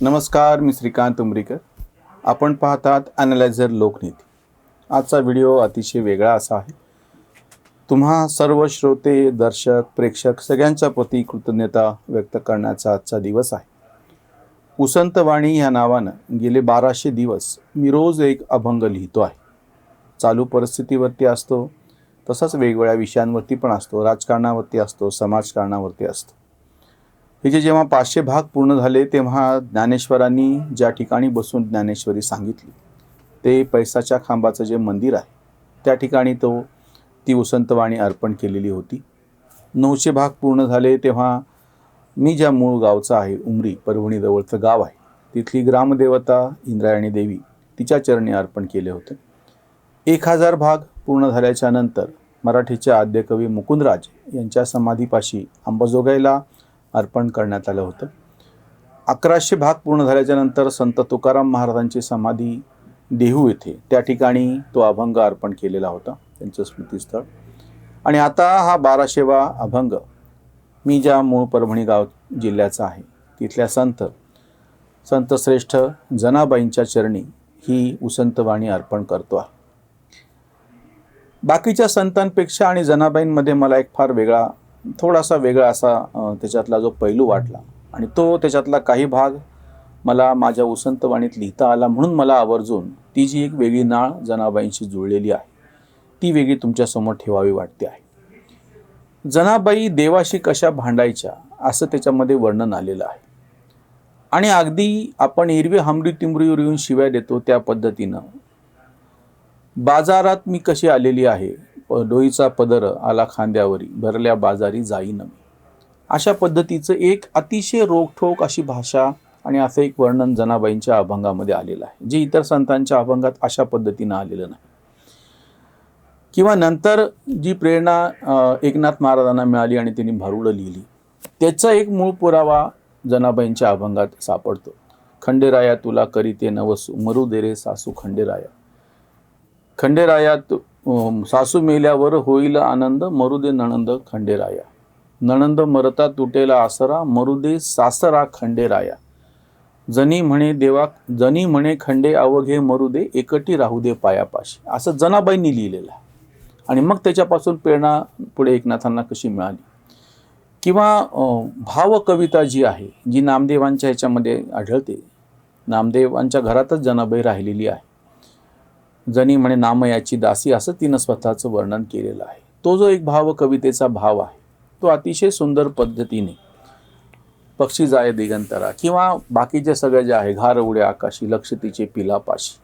नमस्कार मी श्रीकांत उमरीकर. आपण पाहतात ॲनालायझर लोकनीती. आजचा व्हिडिओ अतिशय वेगळा असा आहे. तुम्हा सर्व श्रोते दर्शक प्रेक्षक सगळ्यांच्या प्रती कृतज्ञता व्यक्त करण्याचा आजचा दिवस आहे. उसंतवाणी ह्या नावानं गेले बाराशे दिवस मी रोज एक अभंग लिहितो आहे. चालू परिस्थितीवरती असतो तसंच वेगवेगळ्या विषयांवरती पण असतो राजकारणावरती असतो समाजकारणावरती असतो. हे जे जेव्हा पाचशे भाग पूर्ण झाले तेव्हा ज्ञानेश्वरांनी ज्या ठिकाणी बसून ज्ञानेश्वरी सांगितली ते पैसाच्या खांबाचं जे मंदिर आहे त्या ठिकाणी तो ती वसंतवाणी अर्पण केलेली होती. नऊशे भाग पूर्ण झाले तेव्हा मी ज्या मूळ गावचा आहे उमरी परभणीजवळचं गाव आहे तिथली ग्रामदेवता इंद्रायणी देवी तिच्या चरणी अर्पण केले होते. एक हजार भाग पूर्ण झाल्याच्यानंतर मराठीचे आद्यकवी मुकुंदराज यांच्या समाधीपाशी अंबाजोगाईला अर्पण करण्यात आलं होतं. अकराशे भाग पूर्ण झाल्याच्यानंतर संत तुकाराम महाराजांची समाधी देहू येथे. त्या ठिकाणी तो अभंग अर्पण केलेला होता त्यांचं स्मृतीस्थळ. आणि आता हा बाराशेवा अभंग मी ज्या मूळ परभणी गाव जिल्ह्याचा आहे तिथल्या संत संत श्रेष्ठ जनाबाईंच्या चरणी ही उसंतवाणी अर्पण करतो आहे. बाकीच्या संतांपेक्षा आणि जनाबाईंमध्ये मला एक फार वेगळा थोडासा वेगळा असा त्याच्यातला जो पैलू वाटला. आणि तो त्याच्यातला काही भाग मला माझ्या उसंतवाणीत लिहिता आला म्हणून मला आवर्जून ती जी एक वेगळी नाळ जनाबाईंशी जुळलेली आहे ती वेगळी तुमच्यासमोर ठेवावी वाटते आहे. जनाबाई देवाशी कशा भांडायच्या असं त्याच्यामध्ये वर्णन आलेलं आहे. आणि अगदी आपण हिरवे हमरी तिमरी येऊन शिव्या देतो त्या पद्धतीनं बाजारात मी कशी आलेली आहे डोईचा पदर आला खांद्यावरी भरल्या बाजारी जाईन मी. अशा पद्धतीचं एक अतिशय रोखठोक अशी भाषा आणि असं एक वर्णन जनाबाईंच्या अभंगामध्ये आलेलं आहे. जे इतर संतांच्या अभंगात अशा पद्धतीनं आलेलं नाही. किंवा नंतर जी प्रेरणा एकनाथ महाराजांना मिळाली आणि त्यांनी भारुडं लिहिली त्याचा एक मूळ पुरावा जनाबाईंच्या अभंगात सापडतो. खंडेराया तुला करीते नवसू मरू दे रे सासू खंडेराया. खंडेरायात अं, सासू मेल्यावर होईल आनंद मरुदे नणंद खंडेराया. नणंद मरता तुटेला आसरा मरुदे सासरा खंडेराया. जनी म्हणे देवा जनी म्हणे खंडे अवघे मरुदे एकटी राहू दे पायापाशी. असं जनाबाईंनी लिहिलेलं आहे. आणि मग त्याच्यापासून प्रेरणा पुढे एकनाथांना कशी मिळाली? किंवा भावकविता जी आहे जी नामदेवांच्या ह्याच्यामध्ये आढळते. नामदेवांच्या घरातच जनाबाई राहिलेली आहे. जनी म्हणे नामयाची दासी असं तिनं स्वतःचं वर्णन केलेलं आहे. तो जो एक भाव कवितेचा भाव आहे तो अतिशय सुंदर पद्धतीने पक्षी जाय दिगंतरा किंवा बाकीचे सगळे जे आहे घार उडे आकाशी लक्ष तिचे पिलापाशी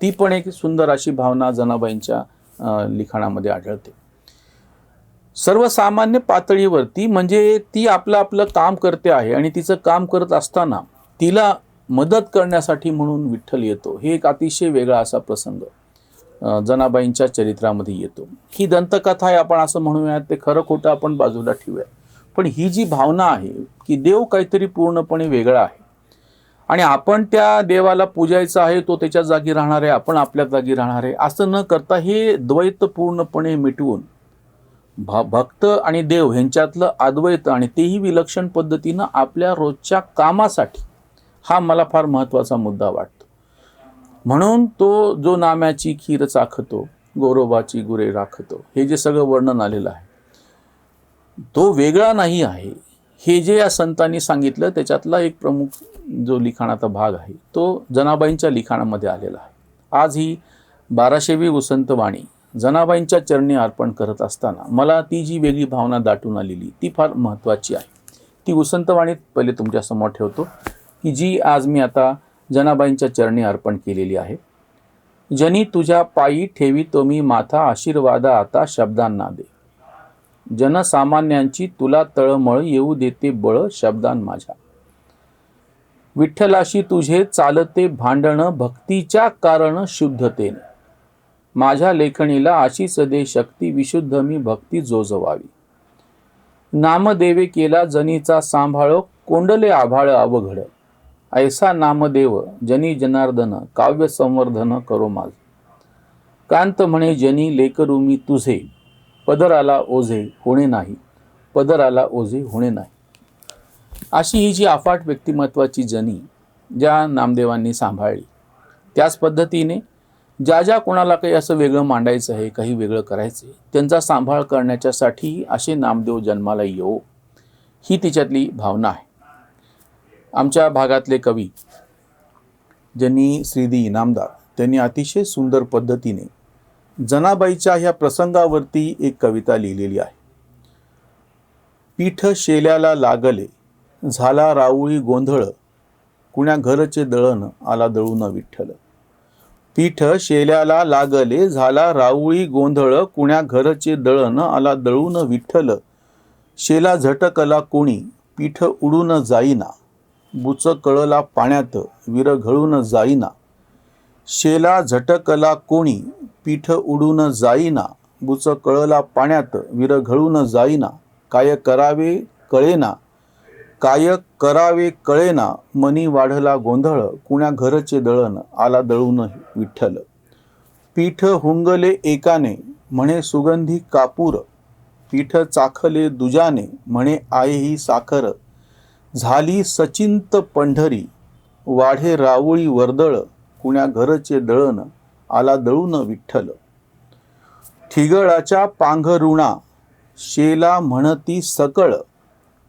ती पण एक सुंदर अशी भावना जनाबाईंच्या लिखाणामध्ये आढळते. सर्वसामान्य पातळीवरती म्हणजे ती आपलं आपलं काम करते आहे आणि तिचं काम करत असताना तिला मदत करण्यासाठी म्हणून विठ्ठल येतो. हे एक अतिशय वेगळा असा प्रसंग जनाबाईंच्या चरित्रामध्ये येतो. ही दंतकथा आहे आपण असं म्हणूयात ते खरं खोटं आपण बाजूला ठेवूया पण ही जी भावना आहे की देव काहीतरी पूर्णपणे वेगळा आहे. आणि आपण त्या देवाला पूजायचं आहे तो त्याच्या जागी राहणार आहे आपण आपल्या जागी राहणार आहे असं न करता हे द्वैत पूर्णपणे मिटवून भ भक्त आणि देव ह्यांच्यातलं अद्वैत आणि तेही विलक्षण पद्धतीनं आपल्या रोजच्या कामासाठी हा मला फार महत्त्वाचा मुद्दा वाटतो. म्हणून तो जो नाम्याची खीर चाखतो गौरवाची गुरे राखतो हे जे सगळं वर्णन आलेलं आहे तो वेगळा नाही आहे. हे जे या संतांनी सांगितलं त्याच्यातला एक प्रमुख जो लिखाणाचा भाग आहे तो जनाबाईंच्या लिखाणामध्ये आलेला आहे. आज ही बाराशेवी वसंतवाणी जनाबाईंच्या चरणी अर्पण करत असताना मला ती जी वेगळी भावना दाटून आलेली ती फार महत्त्वाची आहे. ती वसंतवाणीत पहिले तुमच्यासमोर ठेवतो. की जी आज मी आता जनाबाईंच्या चरणी अर्पण केलेली आहे. जनी तुझ्या पायी ठेवी तो मी माथा आशीर्वादा आता शब्दांना दे. जनसामान्यांची तुला तळमळ येऊ देते बळ शब्दां माझ्या. विठ्ठलाशी तुझे चालते भांडण भक्तीच्या कारण शुद्धतेने. माझ्या लेखणीला अशीच दे शक्ती विशुद्ध मी भक्ती जोजवावी. नामदेवे केला जनीचा सांभाळ कोंडले आभाळ अवघड. ऐसा नामदेव जनी जनार्दन काव्य संवर्धन करो माझ. कांत म्हणे जनी लेकरू मी तुझे. पदराला ओझे होणे नाही. पदराला ओझे होणे नाही. अशी ही जी अफाट व्यक्तिमत्वाची जनी ज्या नामदेवांनी सांभाळली त्याच पद्धतीने ज्या ज्या कोणाला काही असं वेगळं मांडायचं आहे काही वेगळं करायचं आहे त्यांचा सांभाळ करण्याच्यासाठी असे नामदेव जन्माला येऊ ही तिच्यातली भावना आहे. आमच्या भागातले कवी ज्यांनी श्रीदी इनामदार त्यांनी अतिशय सुंदर पद्धतीने जनाबाईच्या ह्या प्रसंगावरती एक कविता लिहिलेली आहे. पीठ शेल्याला लागले झाला राऊळी गोंधळ कुण्या घरचे दळण आला दळून विठ्ठल. पीठ शेल्याला लागले झाला राऊळी गोंधळ कुण्या घरचे दळण आला दळून विठ्ठल. शेला झटकला कोणी पीठ उडून जाईना बुच कळला पाण्यात विरघळून जाईना. शेला झटकला कोणी पीठ उडून जाईना. बुच कळला पाण्यात विरघळून जाईना. काय करावे कळेना. काय करावे कळेना. मनी वाढला गोंधळ कुण्या घरचे दळण आला दळून विठ्ठल. पीठ हुंगले एकाने म्हणे सुगंधी कापूर. पीठ चाखले दुजाने म्हणे आहे ही साखर. झाली सचिंत पंढरी वाढे रावळी वर्दळ कुण्या घरचे दळण आला दळून विठ्ठल. ठिगळाच्या पांघरुणा शेला म्हणती सकळ.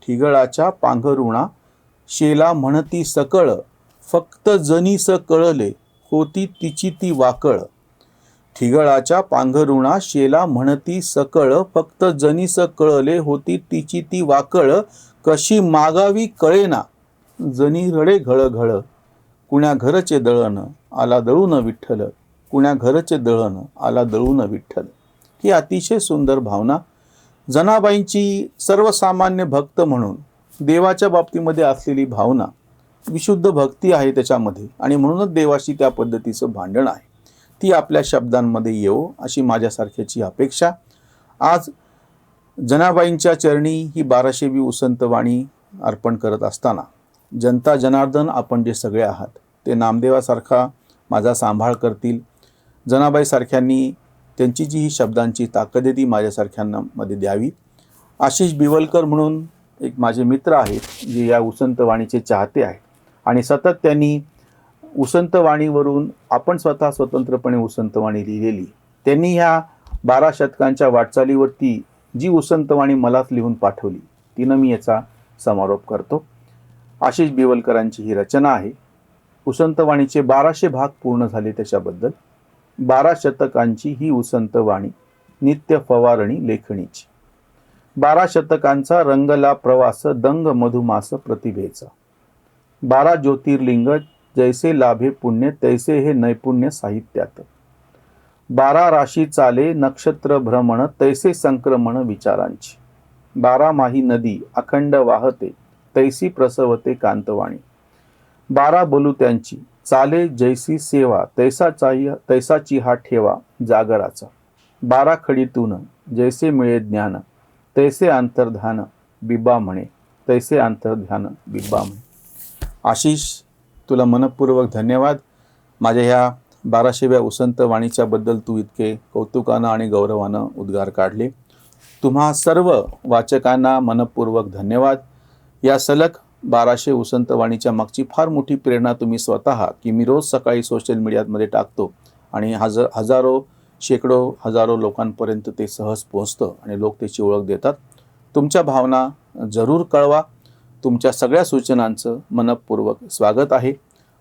ठिगळाच्या पांघरुणा शेला म्हणती सकळ. फक्त जनीस कळले होती तिची ती वाकळ. ठिगळाच्या पांघरुणा शेला म्हणती सकळ. फक्त जनीस कळले होती तिची ती वाकळ. कशी मागावी कळेना. जनी रडे घळ घळ कुण्या घरचे दळण आला दळून विठ्ठल. कुण्या घरचे दळण आला दळून विठ्ठल. ही अतिशय सुंदर भावना जनाबाईंची सर्वसामान्य भक्त म्हणून देवाच्या बाबतीमध्ये असलेली भावना विशुद्ध भक्ती आहे त्याच्यामध्ये आणि म्हणूनच देवाशी त्या पद्धतीचं भांडण आहे. ती आपल्या शब्दांमध्ये येवो अशी माझ्यासारख्याची अपेक्षा. आज जनाबाईंच्या चरणी ही बाराशेवी उसंतवाणी अर्पण करत असताना जनता जनार्दन आपण जे सगळे आहात ते नामदेवासारखा माझा सांभाळ करतील. जनाबाईसारख्यांनी त्यांची जी ही शब्दांची ताकद आहे ती माझ्यासारख्यांना मध्ये द्यावी. आशिष बिवलकर म्हणून एक माझे मित्र आहेत जे या उसंतवाणीचे चाहते आहेत. आणि सतत त्यांनी उसंतवाणीवरून आपण स्वतः स्वतंत्रपणे उसंतवाणी लिहिलेली. त्यांनी ह्या बारा शतकांच्या वाटचालीवरती जी उसंतवाणी मलाच लिहून पाठवली तिनं मी याचा समारोप करतो. आशिष बिवलकरांची ही रचना आहे. उसंतवाणीचे बाराशे भाग पूर्ण झाले त्याच्याबद्दल. बारा शतकांची ही उसंतवाणी नित्य फवारणी लेखणीची. बारा शतकांचा रंगला प्रवास दंग मधुमास प्रतिभेचा. बारा ज्योतिर्लिंग जैसे लाभे पुण्य तैसे हे नैपुण्य साहित्यात. बारा राशी चाले नक्षत्र भ्रमण तैसे संक्रमण विचारांची. बारा माही नदी अखंड वाहते तैसी प्रसवते कांतवाणी. बारा बोलू त्यांची चाले जैसी सेवा तैसाचाही तैसाची हा ठेवा जागराचा. बारा खडीतून जैसे मिळे ज्ञान तैसे अंतर्धान बिब्बा म्हणे तैसे अंतर्ध्यान बिब्बा म्हणे. आशिष तुला मनपूर्वक धन्यवाद. माझ्या ह्या बाराशेव्या उसंत वाणीच्याबद्दल तू इतके कौतुकानं आणि गौरवानं उद्गार काढले. तुम्हा सर्व वाचकांना मनपूर्वक धन्यवाद. या सलग बाराशे उसंतवाणीच्या मागची फार मोठी प्रेरणा तुम्ही स्वतः की मी रोज सकाळी सोशल मीडियामध्ये टाकतो आणि हजार हजारो शेकडो हजारो लोकांपर्यंत ते सहज पोहोचतं आणि लोक त्याची ओळख देतात. तुमच्या भावना जरूर कळवा. तुमच्या सगळ्या सूचनांचं मनपूर्वक स्वागत आहे.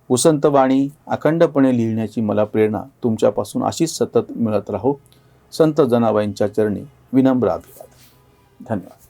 उसंतवाणी अखंडपणे लिहिण्याची मला प्रेरणा तुमच्यापासून अशीच सतत मिळत राहो. संत जनाबाईंच्या चरणी विनम्र अभिवाद धन्यवाद.